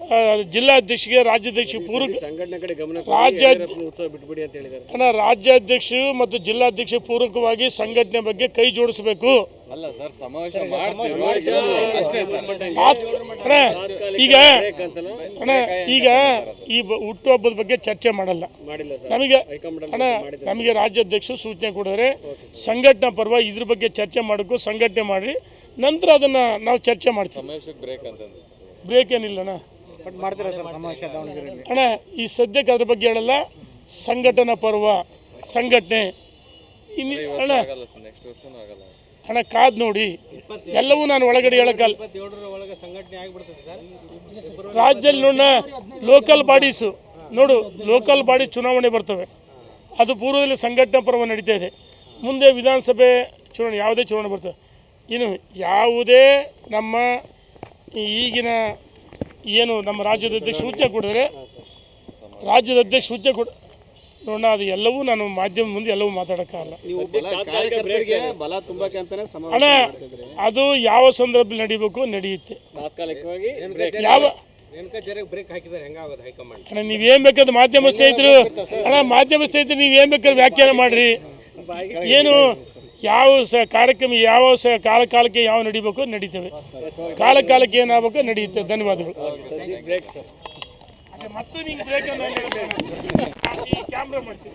ಆ, ಜಿಲ್ಲಾಧ್ಯಕ್ಷರಿಗೆ ರಾಜ್ಯಾಧ್ಯಕ್ಷ ಪೂರ್ವ ರಾಜ್ಯ ಬಿಟ್ಬಿಡಿ ಅಂತ ಹೇಳಿದ್ದಾರೆ. ಅಣ್ಣ ರಾಜ್ಯಾಧ್ಯಕ್ಷರು ಮತ್ತು ಜಿಲ್ಲಾಧ್ಯಕ್ಷ ಪೂರ್ವಕವಾಗಿ ಸಂಘಟನೆ ಬಗ್ಗೆ ಕೈ ಜೋಡಿಸಬೇಕು. ಅಲ್ಲ ಸರ್ ಸಮಾವೇಶ ಮಾಡ್ತೀವಿ. ಅಷ್ಟೇ ಸರ್. ತಾತ್- ಅಣ್ಣ ಈಗ ಅಣ್ಣ ಈಗ ಈ ಬ- ಹುಟ್ಟುಹಬ್ಬದ ಬಗ್ಗೆ ಚರ್ಚೆ ಮಾಡಲ್ಲ. ಮಾಡಿಲ್ಲ ಸರ್. ನಮಗೆ ಅಣ್ಣ ನಮಗೆ ರಾಜ್ಯಾಧ್ಯಕ್ಷರು ಸೂಚನೆ ಕೊಡಿದ್ರೆ ಸಂಘಟನಾ ಪರ್ವ ಇದ್ರ ಬಗ್ಗೆ ಚರ್ಚೆ ಮಾಡೋಕ್ಕೂ ಸಂಘಟನೆ ಮಾಡಿ ನಂತರ ಅದನ್ನು ನಾವು ಚರ್ಚೆ ಮಾಡ್ತೀವಿ. ಸಮಾವೇಶಕ್ಕೆ ಬ್ರೇಕ್ ಅಂತಂದ್ರೆ. ಅಣ್ಣ ಮಾಡ್ತೀರಾ ಸರ್ ಸಮಾವೇಶ ದಾವಣಗೆರೆಯಲ್ಲಿ? ಅಣ್ಣ ಈ ಸದ್ಯಕ್ಕೆ ಅದ್ರ ಬಗ್ಗೆ ಹೇಳಲ್ಲ. ಸಂಘಟನಾ ಪರ್ವ ಸಂಘಟನೆ. ಇನ್ನು ಅಣ್ಣ ಆಗಲ್ಲ ಸರ್ ನೆಕ್ಸ್ಟ್ ವರ್ಷನೂ ಆಗಲ್ಲ. ಹಣ ಕಾದ್ ನೋಡಿ. ಎಲ್ಲವೂ ನಾನು ಒಳಗಡೆ ಹೇಳಕ್ಕಲ್ಲ ರಾಜ್ಯದಲ್ಲಿ ನೋಡ ಲೋಕಲ್ ಬಾಡೀಸು ನೋಡು ಲೋಕಲ್ ಬಾಡಿ ಚುನಾವಣೆ ಬರ್ತವೆ. ಅದು ಪೂರ್ವದಲ್ಲಿ ಸಂಘಟನಾ ಪರ್ವ ನಡೀತಾ ಇದೆ. ಮುಂದೆ ವಿಧಾನಸಭೆ ಚುನಾವಣೆ ಯಾವುದೇ ಚುನಾವಣೆ ಬರ್ತವೆ ಇನ್ನು ಯಾವುದೇ ನಮ್ಮ ಈಗಿನ ಏನು ನಮ್ಮ ರಾಜ್ಯದ ಅಧ್ಯಕ್ಷ ಸೂಚನೆ ಕೊಡಿದ್ರೆ ರಾಜ್ಯದ ಅಧ್ಯಕ್ಷ ಸೂಚನೆ ಕೊಡ ನೋಡೋಣ ಅದು ಎಲ್ಲವೂ ನಾನು ಮಾಧ್ಯಮ ಮುಂದೆ ಎಲ್ಲವೂ ಮಾತಾಡೋಕ್ಕಾಗಲ್ಲ. ನೀವು ಕಾರ್ಯಕರ್ತರಿಗೆ ಬಲ ತುಂಬಕ್ಕೆ ಸಮಾವೇಶ ಅಣ್ಣ ಅದು ಯಾವ ಸಂದರ್ಭದಲ್ಲಿ ನಡೀಬೇಕು ನಡೆಯುತ್ತೆ. ತಾತ್ಕಾಲಿಕವಾಗಿ ಯಾವ ರೇಣುಕಾಚಾರ್ಯ ಬ್ರೇಕ್ ಹಾಕಿದ್ದಾರೆ ಹೆಂಗಾಗೋದು ಹೈಕಮಾಂಡ್? ಅಣ್ಣ ನೀವೇನು ಬೇಕಾದ್ರೆ ಮಾಧ್ಯಮ ಸ್ನೇಹಿತರು ಅಣ್ಣ ಮಾಧ್ಯಮ ಸ್ನೇಹಿತರು ನೀವೇನು ಬೇಕಾದ್ರೆ ವ್ಯಾಖ್ಯಾನ ಮಾಡಿರಿ. ಏನು ಯಾವ ಸ ಕಾರ್ಯಕ್ರಮ, ಯಾವ ಸ ಕಾಲ ಕಾಲಕ್ಕೆ ಯಾವ ನಡಿಬೇಕು ನಡೀತವೆ. ಕಾಲ ಕಾಲಕ್ಕೆ ಏನಾಗಬೇಕು ನಡೆಯುತ್ತೆ ಧನ್ಯವಾದಗಳು. ಮತ್ತೆ ಬ್ರೇಕ್ ಕ್ಯಾಮ್ರಾ ಮಾಡ್ತೀನಿ.